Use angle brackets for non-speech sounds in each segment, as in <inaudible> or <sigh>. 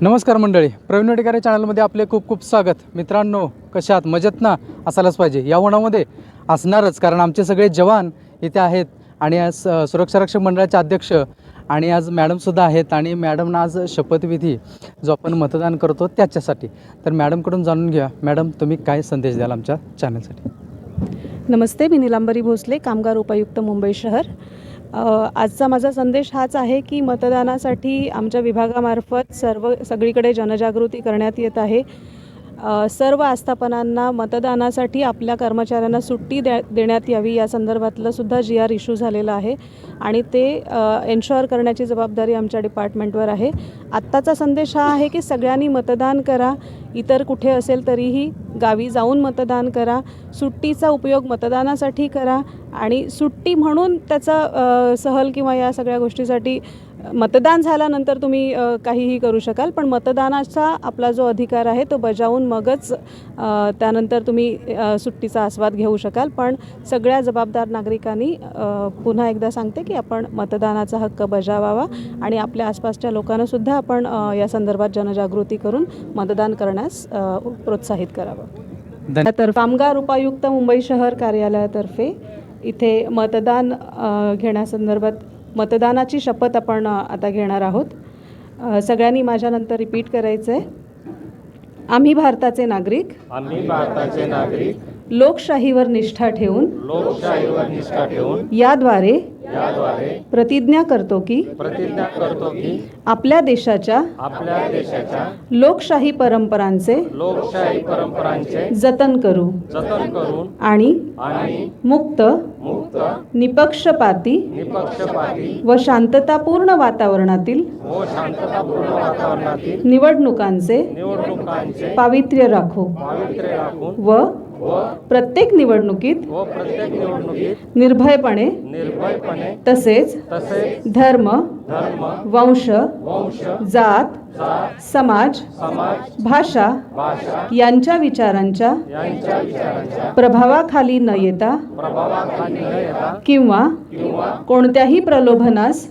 नमस्कार मंडळी प्रवीण वडेकर चॅनलमध्ये आपले खूप खूप स्वागत. मित्रांनो कशात मजेत ना? असायलाच पाहिजे. या उन्हामध्ये असणारच कारण आमचे सगळे जवान इथे आहेत आणि आज सुरक्षा रक्षक मंडळाचे अध्यक्ष आणि आज मॅडमसुद्धा आहेत आणि मॅडमना आज शपथविधी जो आपण मतदान करतो त्याच्यासाठी. तर मॅडमकडून जाणून घ्या. मॅडम तुम्ही काय संदेश द्याल आमच्या चॅनलसाठी नमस्ते मी निलांबरी भोसले कामगार उपायुक्त मुंबई शहर. आजचा माझा संदेश हाच आहे की मतदानासाठी आमच्या विभागामार्फत सर्व सगळीकडे जनजागृती करण्यात येत आहे. सर्व आस्थापनांना मतदानासाठी आपल्या कर्मचाऱ्यांना सुट्टी द्या देण्यात यावी. या संदर्भातलं सुद्धा जी आर इश्यू झालेलं आहे आणि ते एन्श्युअर करण्याची जबाबदारी आमच्या डिपार्टमेंटवर आहे. आत्ताचा संदेश हा आहे की सगळ्यांनी मतदान करा. इतर कुठे असेल तरीही गावी जाऊन मतदान करा. सुट्टीचा उपयोग मतदानासाठी करा आणि सुट्टी म्हणून त्याचा सहल किंवा या सगळ्या गोष्टीसाठी मतदान झाल्यानंतर तुम्ही काहीही करू शकाल पण मतदानाचा आपला जो अधिकार आहे तो बजावून मगच त्यानंतर तुम्ही सुट्टीचा आस्वाद घेऊ शकाल. पण सगळ्या जबाबदार नागरिकांनी पुन्हा एकदा सांगते की आपण मतदानाचा हक्क बजावावा आणि आपल्या आसपासच्या लोकांनासुद्धा आपण या संदर्भात जनजागृती करून मतदान करण्यास प्रोत्साहित करावं. तर कामगार उपायुक्त मुंबई शहर कार्यालयातर्फे इथे मतदान घेण्यासंदर्भात मतदानाची शपथ आपण आता घेणार आहोत. सगळ्यांनी माझ्यानंतर रिपीट करायचं आहे आम्ही भारताचे नागरिक. आम्ही भारताचे नागरिक. लोकशाहीवर निष्ठा ठेवून. लोकशाहीवर निष्ठा ठेवून. याद्वारे याद्वारे प्रतिज्ञा करतो की प्रतिज्ञा करतो की आपल्या देशाच्या आपल्या देशाच्या लोकशाही परंपरांचे लोकशाही परंपरांचे जतन करू जतन करून आणि आणि मुक्त मुक्त निपक्षपाती निपक्षपाती व शांततापूर्ण वातावरणातील व शांततापूर्ण वातावरणातील निवडणुकांचे निवडणुकांचे पावित्र्य राखू पावित्र्य राखून व व प्रत्येक निवडणुकीत व प्रत्येक निवडणुकीत निर्भयपणे तसेच धर्म वंश जात समाज भाषा यांच्या विचारांच्या प्रभावाखाली न येता किंवा कोणत्याही प्रलोभनास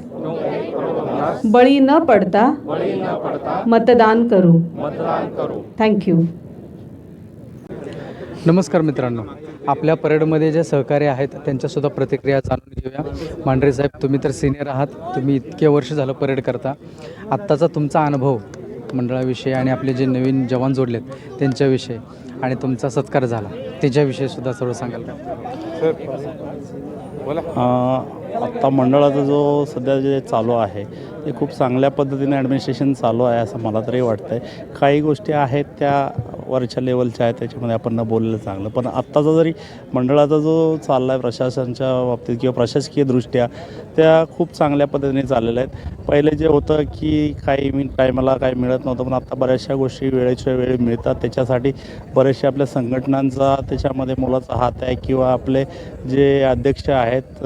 बळी न पडता बळी न पडता मतदान करू. मतदान करू. थँक्यू नमस्कार मित्रांनो. आपल्या परेडमध्ये जे सहकारी आहेत त्यांच्यासुद्धा प्रतिक्रिया जाणून घेऊया. मांढरे साहेब तुम्ही तर सिनियर आहात. तुम्ही इतके वर्ष झालं परेड करता. आत्ताचा तुमचा अनुभव मंडळाविषयी आणि आपले जे नवीन जवान जोडलेत त्यांच्याविषयी आणि तुमचा सत्कार झाला त्याच्याविषयी सुद्धा सर्व सांगाल का? आत्ता मंडळाचा जो सध्या जे चालू आहे ते खूप चांगल्या पद्धतीने ॲडमिनिस्ट्रेशन चालू आहे असं मला तरी वाटतं आहे काही गोष्टी आहेत त्या वरच्या लेवलच्या आहेत त्याच्यामध्ये आपण न बोललेलं चांगलं. पण आत्ताचा जरी मंडळाचा जो चालला आहे प्रशासनाच्या बाबतीत किंवा प्रशासकीय दृष्ट्या त्या खूप चांगल्या पद्धतीने चाललेल्या आहेत. पहिले जे होतं की काही मी टायमाला काही मिळत नव्हतं पण आत्ता बऱ्याचशा गोष्टी वेळेच्या वेळी मिळतात. त्याच्यासाठी बऱ्याचशा आपल्या संघटनांचा त्याच्यामध्ये मोलाचा हात आहे किंवा आपले जे अध्यक्ष आहेत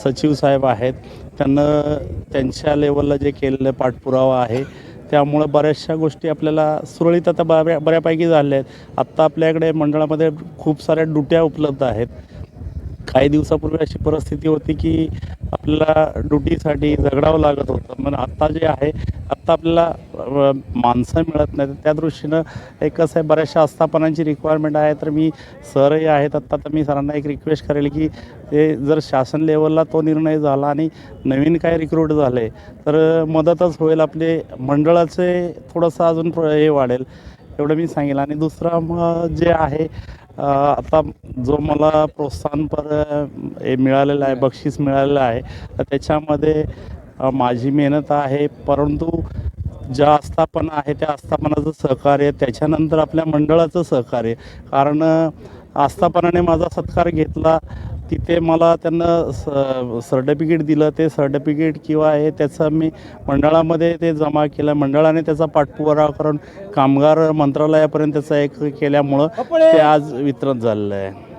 सचिव साहेब आहेत त्यांना त्यांच्या लेवलला जे केलेलं पाठपुरावा आहे त्यामुळं बऱ्याचशा गोष्टी आपल्याला सुरळीत आता बऱ्या बऱ्यापैकी झाल्या आहेत. आत्ता आपल्याकडे मंडळामध्ये खूप साऱ्या डुट्या उपलब्ध आहेत. काही दिवसापूर्वी अशी परिस्थिती होती की आपल्याला ड्युटीसाठी झगडावं लागत होतं. मग आत्ता जे आहे आत्ता आपल्याला माणसं मिळत नाहीत. त्या दृष्टीनं एक कसं आहे बऱ्याचशा आस्थापनांची रिक्वायरमेंट आहे. तर मी सरही आहेत आत्ता तर मी सरांना एक रिक्वेस्ट करेल की ते जर शासन लेवलला तो निर्णय झाला आणि नवीन काय रिक्रूट झाले तर मदतच होईल आपले मंडळाचे थोडंसं अजून प्र हे वाढेल. एवढं मी सांगेल. आणि दुसरं मग जे आहे आता जो मला प्रोत्साहनपर हे मिळालेलं आहे बक्षीस मिळालेलं आहे तर त्याच्यामध्ये माझी मेहनत आहे परंतु ज्या आस्थापना आहे त्या आस्थापनाचं सहकार्य त्याच्यानंतर आपल्या मंडळाचं सहकार्य कारण आस्थापनाने माझा सत्कार घेतला तिथे मला त्यांना स सर्टिफिकेट दिलं ते सर्टिफिकेट किंवा हे त्याचं मी मंडळामध्ये ते जमा केलं. मंडळाने त्याचा पाठपुरावा करून कामगार मंत्रालयापर्यंत त्याचा एक केल्यामुळं ते आज वितरण झालेलं आहे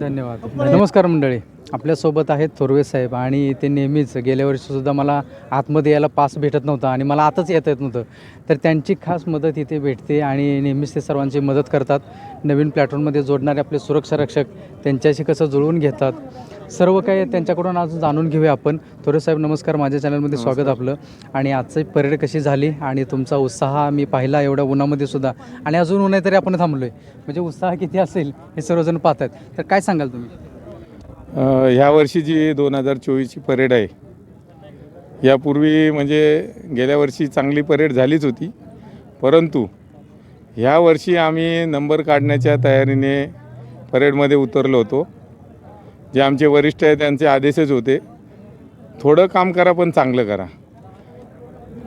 धन्यवाद. नमस्कार मंडळी. आपल्यासोबत आहेत थोरवे साहेब आणि ते नेहमीच गेल्या वर्षीसुद्धा मला आतमध्ये यायला पास भेटत नव्हता आणि मला आतच येता येत नव्हतं. तर त्यांची खास मदत इथे भेटते आणि नेहमीच ते सर्वांची मदत करतात. नवीन प्लॅटफॉर्ममध्ये जोडणारे आपले सुरक्षा रक्षक त्यांच्याशी कसं जुळवून घेतात? सर्व काही त्यांच्याकडून आज जाणून घेऊया आपण. थोरे साहेब नमस्कार. माझ्या चॅनलमध्ये स्वागत आपलं. आणि आजची परेड कशी झाली? आणि तुमचा उत्साह मी पाहिला एवढ्या उन्हामध्ये सुद्धा. आणि अजून ऊन आहे तरी आपण थांबलो आहे म्हणजे उत्साह किती असेल हे सर्वजण पाहत आहेत तर काय सांगाल तुम्ही? ह्या वर्षी जी दोन हजार चोवीसची परेड आहे यापूर्वी म्हणजे गेल्या वर्षी चांगली परेड झालीच होती. परंतु ह्या वर्षी आम्ही नंबर काढण्याच्या तयारीने परेडमध्ये उतरलो होतो. जे आमचे वरिष्ठ आहेत त्यांचे आदेशच होते. थोडं काम करा पण चांगलं करा.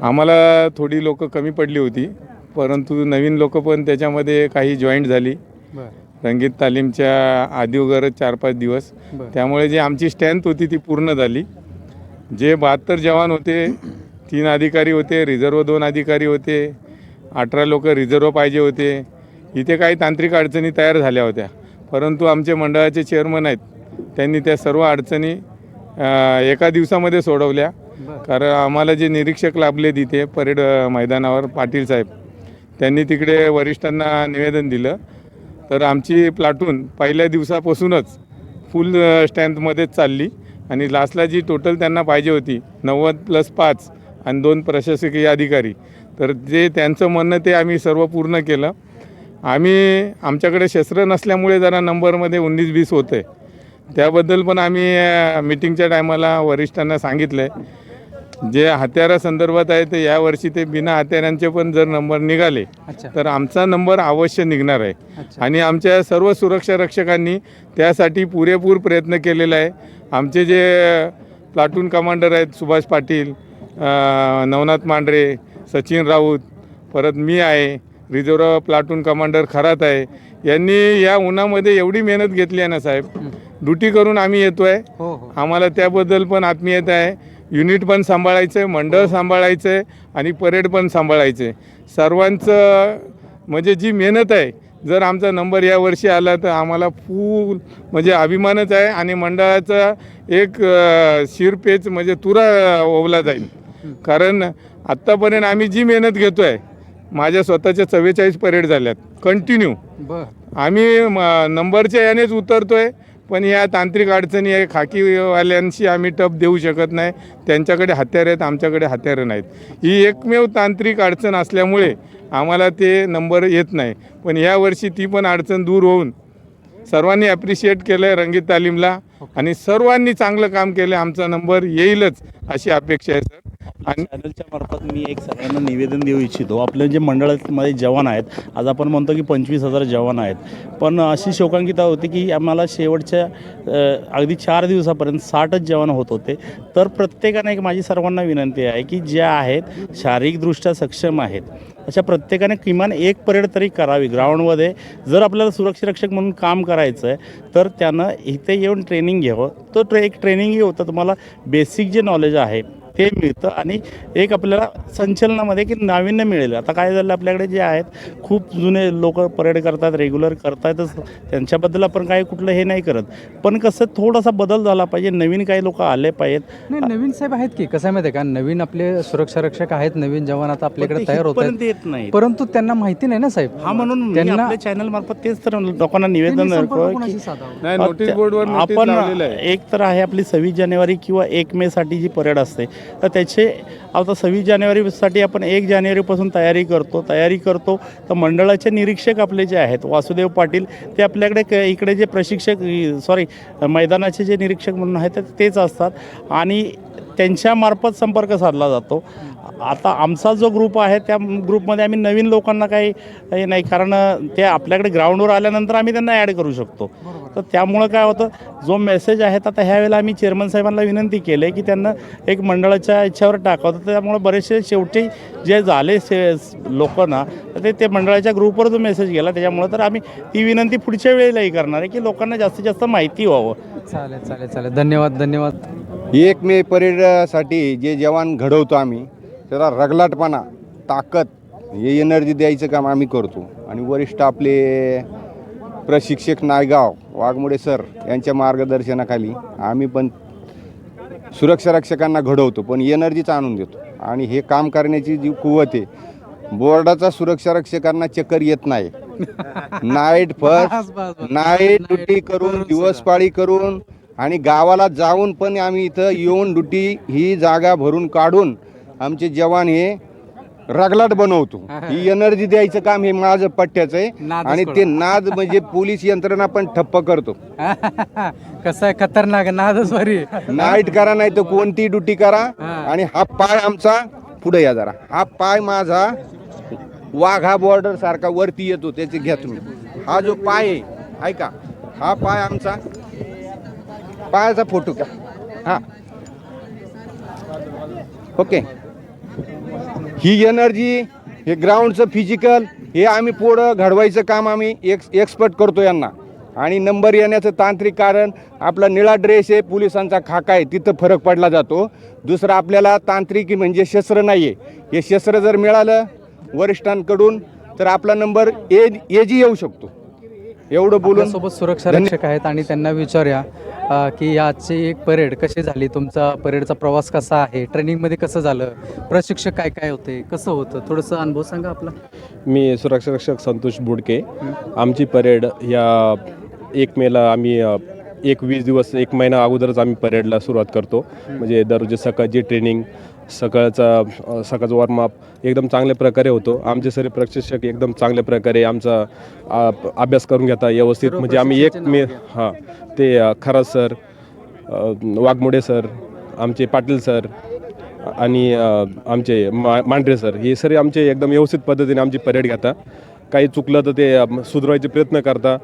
आम्हाला थोडी लोकं कमी पडली होती परंतु नवीन लोकं पण त्याच्यामध्ये काही जॉईंट झाली. रंगीत तालीमच्या आधी वगैरे चार पाच दिवस त्यामुळे जी आमची स्ट्रेंथ होती ती पूर्ण झाली. जे बहात्तर जवान होते तीन अधिकारी होते रिझर्व दोन अधिकारी होते अठरा लोक रिझर्व पाहिजे होते. इथे काही तांत्रिक अडचणी तयार झाल्या होत्या. परंतु आमचे मंडळाचे चेअरमन आहेत त्यांनी त्या सर्व अडचणी एका दिवसामध्ये सोडवल्या. कारण आम्हाला जे निरीक्षक लाभले तिथे परेड मैदानावर पाटील साहेब त्यांनी तिकडे वरिष्ठांना निवेदन दिलं. तर आमची प्लाटून पहिल्या दिवसापासूनच फुल स्ट्रेंथमध्येच चालली. आणि लास्टला जी टोटल त्यांना पाहिजे होती नव्वद प्लस पाच आणि दोन प्रशासकीय अधिकारी तर जे त्यांचं म्हणणं ते आम्ही सर्व पूर्ण केलं. आम्ही आमच्याकडे शस्त्र नसल्यामुळे जरा नंबरमध्ये उन्नीस वीस होतं आहे त्याबद्दल पण आम्ही मिटिंगच्या टायमाला वरिष्ठांना सांगितलं आहे जे हत्यारासंदर्भात आहे ते यावर्षी ते बिना हत्यारांचे पण जर नंबर निघाले तर आमचा नंबर अवश्य निघणार आहे. आणि आमच्या सर्व सुरक्षा रक्षकांनी त्यासाठी पुरेपूर प्रयत्न केलेला आहे. आमचे जे प्लाटून कमांडर आहेत सुभाष पाटील नवनाथ मांढरे सचिन राऊत परत मी आहे रिझर्व प्लाटून कमांडर खरात आहे. यांनी या उन्हामध्ये एवढी मेहनत घेतली आहे ना साहेब ड्युटी करून आम्ही येतो आहे हो हो. आम्हाला त्याबद्दल पण आत्मीयता आहे. युनिट पण सांभाळायचं आहे मंडळ सांभाळायचं आहे आणि परेड पण सांभाळायचं आहे सर्वांचं म्हणजे जी मेहनत आहे जर आमचा नंबर यावर्षी आला तर आम्हाला फुल म्हणजे अभिमानच आहे आणि मंडळाचा एक शिरपेच म्हणजे तुरा ओवला जाईल. कारण आत्तापर्यंत आम्ही जी मेहनत घेतो आहे माझ्या स्वतःच्या चव्वेचाळीस परेड झाल्यात. कंटिन्यू आम्ही नंबरच्या यानेच उतरतोय पण ह्या तांत्रिक अडचणी आहे खाकीवाल्यांशी आम्ही टप देऊ शकत नाही. त्यांच्याकडे हत्यार आहेत आमच्याकडे हत्यारं नाहीत. ही एकमेव तांत्रिक अडचण असल्यामुळे आम्हाला ते नंबर येत नाही. पण यावर्षी ती पण अडचण दूर होऊन सर्वांनी ॲप्रिशिएट केलं आहे रंगीत तालीमला. आणि सर्वांनी चांगलं काम केलं आमचा नंबर येईलच अशी अपेक्षा आहे सर. आणि चॅनलच्या मार्फत मी एक सगळ्यांना निवेदन देऊ इच्छितो. आपले जे मंडळामध्ये जवान आहेत आज आपण म्हणतो की पंचवीस हजार जवान आहेत. पण अशी शोकांकिता होती की आम्हाला शेवटच्या अगदी चार दिवसापर्यंत साठच जवान होत होते. तर प्रत्येकाने एक माझी सर्वांना विनंती आहे की ज्या आहेत शारीरिकदृष्ट्या सक्षम आहेत. अशा प्रत्येकाने किमान एक परेड तरी करावी. ग्राउंडमध्ये जर आपल्याला सुरक्षारक्षक म्हणून काम करायचं आहे तर त्यानं इथे येऊन ट्रेनिंग ट्रेनिंग घ्यावं तो ट्रे एक ट्रेनिंगही होतं. तुम्हाला बेसिक जे नॉलेज आहे ते मिळतं आणि एक आपल्याला संचलनामध्ये की नाविन्य मिळेल. आता काय झालं आपल्याकडे जे आहेत खूप जुने लोक परेड करतात रेग्युलर करतायतच त्यांच्याबद्दल आपण काही कुठलं हे नाही करत. पण कसं थोडासा बदल झाला पाहिजे नवीन काही लोक आले पाहिजेत. नाही नवीन साहेब आहेत की? कसं आहे माहिती आहे का? नवीन आपले सुरक्षा रक्षक आहेत नवीन जवान आता आपल्याकडे तयार होत येत नाही परंतु त्यांना माहिती नाही ना साहेब? हा म्हणून मी त्यांना चॅनल मार्फत तेच तर लोकांना निवेदन आपण लावलेलं आहे. एक तर आहे आपली सव्वीस जानेवारी किंवा एक मेसाठी जी परेड असते तर त्याचे आता सव्वीस जानेवारीसाठी आपण एक जानेवारीपासून तयारी करतो तयारी करतो. तर मंडळाचे निरीक्षक आपले जे आहेत वासुदेव पाटील ते आपल्याकडे क- इकडे जे प्रशिक्षक सॉरी मैदानाचे जे निरीक्षक म्हणून आहेत तेच असतात. आणि त्यांच्यामार्फत संपर्क साधला जातो. आता आमचा जो ग्रुप आहे त्या ग्रुपमध्ये आम्ही नवीन लोकांना काही हे नाही. कारण ते आपल्याकडे ग्राउंडवर आल्यानंतर आम्ही त्यांना ॲड करू शकतो. तर त्यामुळं काय होतं जो मेसेज आहे आता ह्यावेळेला आम्ही चेअरमन साहेबांना विनंती केली आहे की त्यांना एक मंडळाच्या याच्यावर टाकावं. तर त्यामुळे बरेचसे शेवटी जे झाले से लोक ना तर ते ते मंडळाच्या ग्रुपवर जो मेसेज गेला त्याच्यामुळं तर आम्ही ती विनंती पुढच्या वेळेलाही करणार आहे की लोकांना जास्तीत जास्त माहिती व्हावं. चालेल चालेल चालेल. धन्यवाद धन्यवाद. एक मे परेडसाठी जे जवान घडवतो आम्ही त्याला रगलाटपणा ताकद हे एनर्जी द्यायचं काम आम्ही करतो आणि वरिष्ठ आपले प्रशिक्षक नायगाव वाघमोडे सर यांच्या मार्गदर्शनाखाली आम्ही पण सुरक्षा रक्षकांना घडवतो पण एनर्जीच आणून देतो आणि हे काम करण्याची जी कुवत आहे बोर्डाचा सुरक्षा रक्षकांना चक्कर येत नाही नाईट फर्स्ट. नाईट ड्युटी करून करून दिवस सगळं. पाळी करून आणि गावाला जाऊन पण आम्ही इथं येऊन ड्युटी ही जागा भरून काढून आमचे जवान हे रगलाट बनवतो. ही <laughs> एनर्जी द्यायचं काम हे माझं पट्ट्याचं आहे. आणि. ते नाद म्हणजे पोलीस यंत्रणा पण ठप्प करतो. <laughs> कसं आहे खतरनाक नादच भारी आहे. नाईट करा नाही तर कोणती ड्युटी करा. आणि हा पाय आमचा पुढे या जरा. हा पाय माझा वाघा बॉर्डर सारखा वरती येतो त्याचे घ्या तुम्ही. हा जो पाय आहे ऐका. हा पाय आमचा पायाचा फोटो का हा. ओके. ही एनर्जी हे ग्राउंडचं फिजिकल हे आम्ही पुढं घडवायचं काम आम्ही एक्स एक्सपर्ट करतो यांना. आणि नंबर येण्याचं तांत्रिक कारण आपला निळा ड्रेस आहे पोलिसांचा खाका आहे तिथं फरक पडला जातो. दुसरं आपल्याला तांत्रिक म्हणजे शस्त्र नाही आहे हे शस्त्र जर मिळालं वरिष्ठांकडून तर आपला नंबर ए एजी येऊ शकतो. एवढं बोलून आपल्यासोबत सुरक्षा रक्षक आहेत आणि त्यांना विचारूया. की आजची एक परेड कशी झाली? तुमचा परेडचा प्रवास कसा आहे? ट्रेनिंगमध्ये कसं झालं? प्रशिक्षक काय काय होते? कसं होतं? थोडंसं अनुभव सांगा आपला. मी सुरक्षा रक्षक संतोष बुडके. आमची परेड या एक मेला आम्ही एक वीस दिवस एक महिना अगोदरच आम्ही परेडला सुरुवात करतो. म्हणजे दररोज सकाळची ट्रेनिंग सकाळचा सकाळचा वॉर्मअप एकदम चांगल्या प्रकारे होतो. आमचे सर्व प्रशिक्षक एकदम चांगल्या प्रकारे आमचा अभ्यास करून घेता व्यवस्थित. म्हणजे आम्ही एक मे हां ते अ, खरात सर वाघमोडे सर आमचे पाटील सर आणि आमचे मा मांढरे सर हे सर्व आमचे एकदम व्यवस्थित पद्धतीने आमची परेड घेता काही चुकलं तर ते सुधारायचे प्रयत्न करता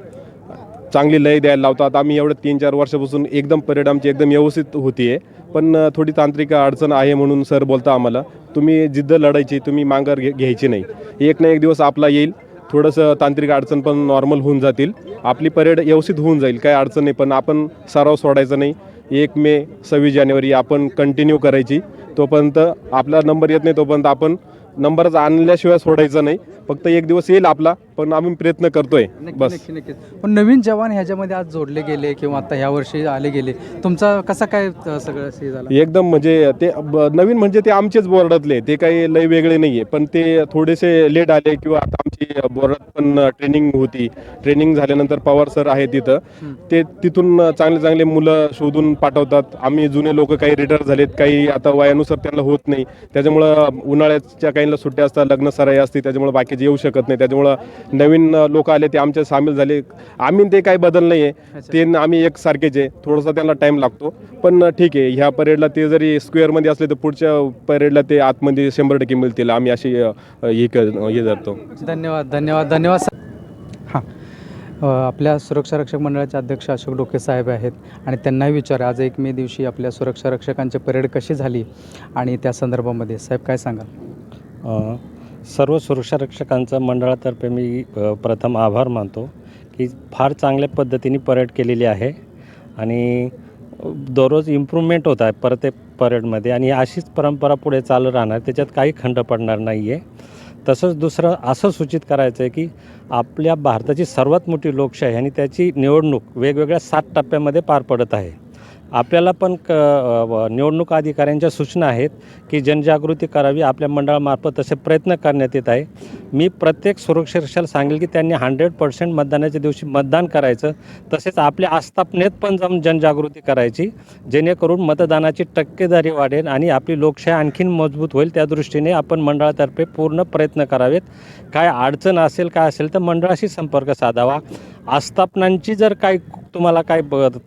चांगली लय द्यायला लावतात. आम्ही एवढं तीन चार वर्षापासून एकदम परेड आमची एकदम व्यवस्थित होती आहे पण थोडी तांत्रिक अडचण आहे म्हणून सर बोलता आम्हाला. तुम्ही जिद्द लढायची तुम्ही मांगर घे घ्यायची नाही. एक ना एक दिवस आपला येईल. थोडंसं तांत्रिक अडचण पण नॉर्मल होऊन जातील. आपली परेड व्यवस्थित होऊन जाईल काही अडचण नाही. पण आपण सराव सोडायचा नाही. एक मे सव्वीस जानेवारी आपण कंटिन्यू करायची. तोपर्यंत आपला नंबर येत नाही तोपर्यंत आपण नंबरच आणल्याशिवाय सोडायचा नाही. फक्त एक दिवस येईल आपला. पण आम्ही प्रयत्न करतोय. बस. नक्की नक्कीच. पण नवीन जवान ह्याच्यामध्ये आज जोडले गेले किंवा आता ह्या वर्षी आले गेले. तुमचा कसा काय सगळं हे झालं? एकदम म्हणजे ते ब- नवीन म्हणजे ते आमचेच बोर्डातले. ते काही लय वेगळे नाही आहे पण ते थोडेसे लेट आले किंवा आता आमची बोर्डात पण ट्रेनिंग होती. ट्रेनिंग झाल्यानंतर पवार सर आहे तिथं. ते तिथून चांगले चांगले मुलं शोधून पाठवतात. आम्ही जुने लोक काही रिटायर झालेत. काही आता वयानुसार त्यांना होत नाही. त्याच्यामुळं उन्हाळ्याच्या काहींना सुट्ट्या असतात लग्न सराई असते. त्याच्यामुळे बाकीचे येऊ शकत नाही. त्याच्यामुळं नवीन लोक आले ते आमच्या सामील झाले. आम्ही ते काही बदल नाही आहे ते न- आम्ही एक सारखेच आहे. थोडासा त्यांना टाईम लागतो. पण ठीक आहे. ह्या परेडला ते जरी स्क्वेअरमध्ये असले तर पुढच्या परेडला ते आतमध्ये शंभर टक्के मिळतील. आम्ही अशी अ, हे कर हे धरतो. धन्यवाद धन्यवाद धन्यवाद सा- हां. अ, आपल्या सुरक्षा रक्षक मंडळाचे अध्यक्ष अशोक डोके साहेब आहेत आणि त्यांनाही विचार. आज एक मे दिवशी आपल्या सुरक्षा रक्षकांची परेड कशी झाली आणि त्या संदर्भामध्ये साहेब काय सांगाल? अ, सर्व सुरक्षा रक्षकांचा मंडळातर्फे मी प्रथम आभार मानतो की फार चांगल्या पद्धतीने परेड केलेली आहे आणि दररोज इम्प्रूव्हमेंट होत आहे प्रत्येक परेडमध्ये आणि अशीच परंपरा पुढे चालू राहणार त्याच्यात काही खंड पडणार नाही आहे तसंच दुसरं असं सूचित करायचं आहे की आपल्या भारताची सर्वात मोठी लोकशाही आणि त्याची निवडणूक वेगवेगळ्या सात टप्प्यामध्ये पार पडत आहे. आपल्याला पण क व- निवडणूक अधिकाऱ्यांच्या सूचना आहेत की जनजागृती करावी आपल्या मंडळामार्फत तसे प्रयत्न करण्यात येत आहे. मी प्रत्येक सुरक्षेक्षाला सांगेल की त्यांनी हंड्रेड पर्सेंट मतदानाच्या दिवशी मतदान करायचं तसेच आपल्या आस्थापनेत पण जाऊन जनजागृती करायची जेणेकरून मतदानाची टक्केदारी वाढेल आणि आपली लोकशाही आणखीन मजबूत होईल. त्या दृष्टीने आपण मंडळातर्फे पूर्ण प्रयत्न करावेत. काय अडचण असेल काय असेल तर मंडळाशी संपर्क साधावा. आस्थापनांची जर काही तुम्हाला काय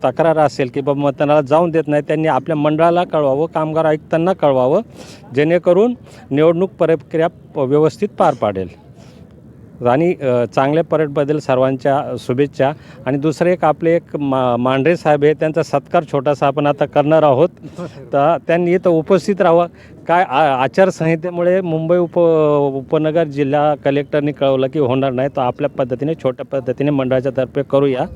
तक्रार असेल की बाबा मतदानाला जाऊन देत नाही त्यांनी आपल्या मंडळाला कळवावं कामगार आयुक्तांना कळवावं जेणेकरून निवडणूक प्रक्रिया प- व्यवस्थित पार पाडेल. आणि चांगल्या परेडबद्दल सर्वांच्या शुभेच्छा. आणि दुसरे एक आपले एक मा मांढरे साहेब आहे त्यांचा सत्कार छोटासा आपण आता करणार आहोत. तर त्यांनी इथं उपस्थित राहावं. काय आचारसंहितेमुळे मुंबई उप उपनगर जिल्हा कलेक्टरनी कळवलं की होणार नाही. तर आपल्या पद्धतीने छोट्या पद्धतीने मंडळाच्या तर्फे करूया.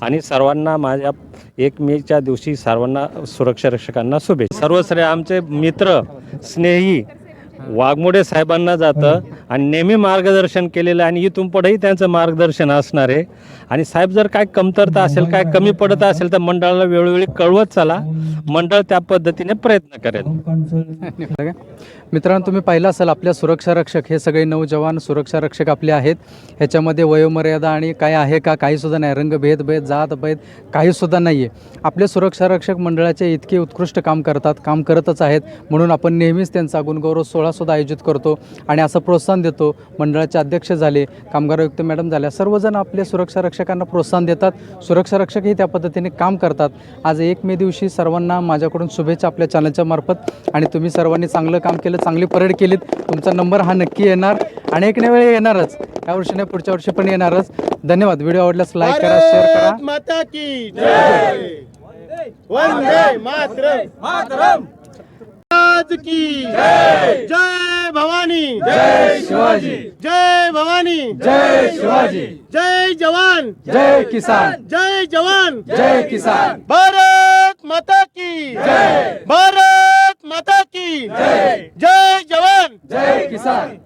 आणि सर्वांना माझ्या एक मेच्या दिवशी सर्वांना सुरक्षा रक्षकांना शुभेच्छा. सर्वश्रेय आमचे मित्र स्नेही वाघमोडे साहेबांना जातं आणि नेहमी मार्गदर्शन केलेलं आहे आणि इथून पुढेही त्यांचं मार्गदर्शन असणार आहे. आणि साहेब जर काय कमतरता असेल काय कमी पडत असेल तर मंडळाला वेळोवेळी कळवत चला. मंडळ त्या पद्धतीने प्रयत्न करेल. <laughs> मित्रांनो तुम्ही पाहिलं असाल आपल्या सुरक्षा रक्षक हे सगळे नऊ जवान सुरक्षा रक्षक आपले आहेत. ह्याच्यामध्ये वयोमर्यादा आणि काय आहे का काहीसुद्धा नाही. रंगभेद भेद जात भेद काहीसुद्धा नाही आहे आपले सुरक्षा रक्षक मंडळाचे इतके उत्कृष्ट काम करतात काम करतच आहेत. म्हणून आपण नेहमीच त्यांचा गुणगौरव सोहळासुद्धा आयोजित करतो आणि असं प्रोत्साहन देतो. मंडळाचे अध्यक्ष झाले कामगार आयुक्त मॅडम झाल्या सर्वजण आपले सुरक्षा रक्षकांना प्रोत्साहन देतात. सुरक्षा रक्षकही त्या पद्धतीने काम करतात. आज एक मे दिवशी सर्वांना माझ्याकडून शुभेच्छा आपल्या चॅनलच्या मार्फत आणि तुम्ही सर्वांनी चांगलं काम केलं चांगली परेड केलीत. तुमचा नंबर हा नक्की येणार अनेक वेळे येणारच. या वर्षी नाही पुढच्या वर्षी पण येणारच. धन्यवाद. व्हिडिओ आवडल्यास लाईक करा शेअर करा. माता की जय. वंदे मातरम. आज की जय. जय भवानी. जय शिवाजी. जय भवानी. जय शिवाजी. जय जवान. जय किसान. जय जवान. जय किसान. भारत माता की जय. भारत माता की जय. जय जवान. जय किसान.